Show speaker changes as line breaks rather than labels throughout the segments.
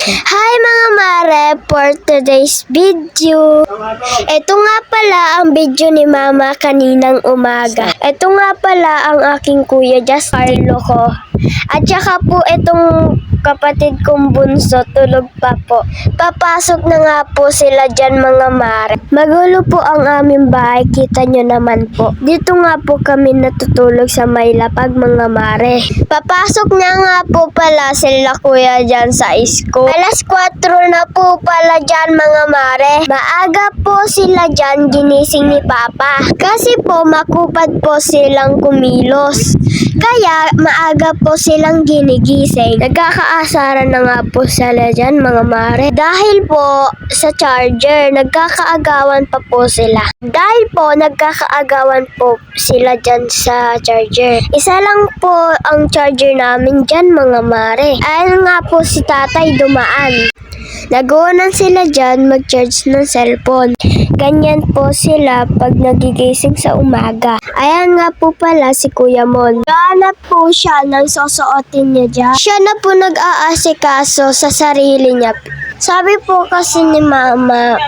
Hi mga mare, for today's video. Ito nga pala ang video ni mama kaninang umaga. Ito nga pala ang aking kuya Just Carlo ko. At saka po itong kapatid kong bunso tulog pa po. Papasok na nga po sila dyan mga mare. Magulo po ang aming bahay, kita nyo naman po. Dito nga po kami natutulog sa may lapag mga mare. Papasok na nga po pala sila kuya dyan sa school. Alas 4 na po pala dyan mga mare. Maaga po sila dyan ginising ni Papa. Kasi po makupad po silang kumilos. Kaya maaga po silang ginigising. Nagkakaasara na nga po sila dyan mga mare. Dahil po sa charger, nagkakaagawan pa po sila. Dahil po nagkakaagawan po sila dyan sa charger. Isa lang po ang charger namin dyan mga mare. Ayun nga po si tatay dumaan. Naguunan sila dyan mag-charge ng cellphone. Ganyan po sila pag nagigising sa umaga. Ayan nga po pala si Kuya Mon. Hanap po siya ng sosuotin niya dyan. Siya na po nag-aasikaso sa sarili niya. Sabi po kasi ni Mama,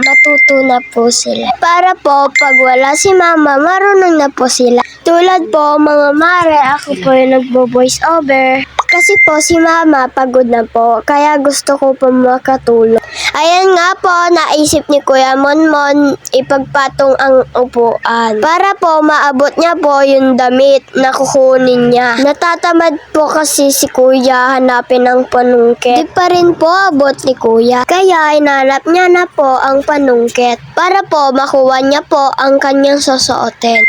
matuto na po sila. Para po, pag wala si Mama, marunong na po sila. Tulad po, mga mare, ako po yung nagbo-voice over. Kasi po si mama pagod na po, kaya gusto ko po makatulong. Ayan nga po, naisip ni Kuya Monmon ipagpatong ang upuan. Para po maabot niya po yung damit na kukunin niya. Natatamad po kasi si Kuya hanapin ang panungkit. Di pa rin po abot ni Kuya. Kaya inanap niya na po ang panungkit. Para po makuha niya po ang kanyang susuotin.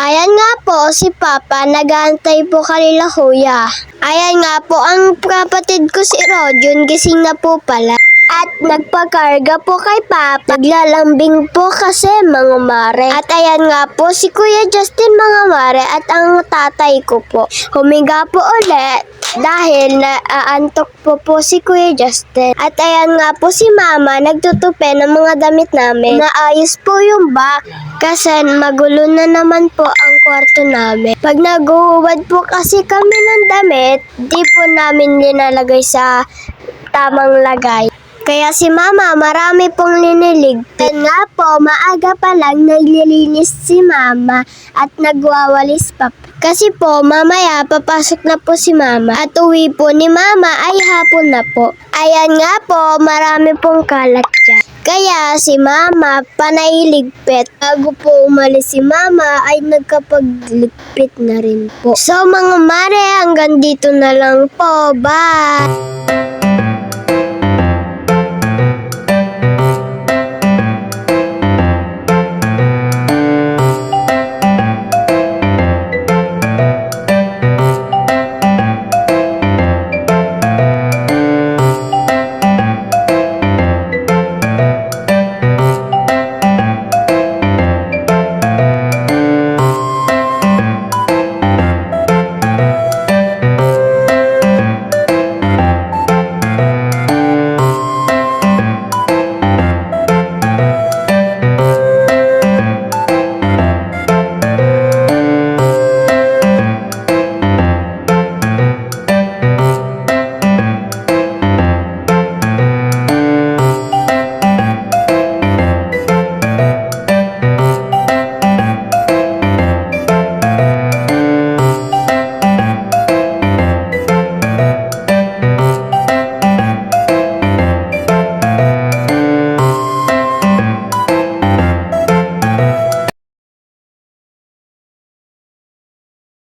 Ayan nga po si Papa, nagantay po kanila kuya. Ayan nga po ang kapatid ko si Rodjun, gising na po pala. At nagpakarga po kay Papa. Naglalambing po kasi mga mare. At ayan nga po si Kuya Justin mga mare at ang tatay ko po. Humiga po ulit dahil naaantok po po si Kuya Justin. At ayan nga po si Mama nagtutupi ng mga damit namin. Naayos po yung back kasi magulo na naman po ang kwarto namin. Pag naguhubad po kasi kami ng damit, di po namin linalagay sa tamang lagay. Kaya si Mama marami pong linilig. Yan nga po, maaga pa lang naglilinis si Mama at nagwawalis pa. Kasi po, mamaya papasok na po si Mama at uwi po ni Mama ay hapon na po. Ayan nga po, marami pong kalat dyan. Kaya si Mama panay ligpit. Bago po umalis si Mama ay nagkapagligpit na rin po. So mga mare, hanggang dito na lang po. Bye!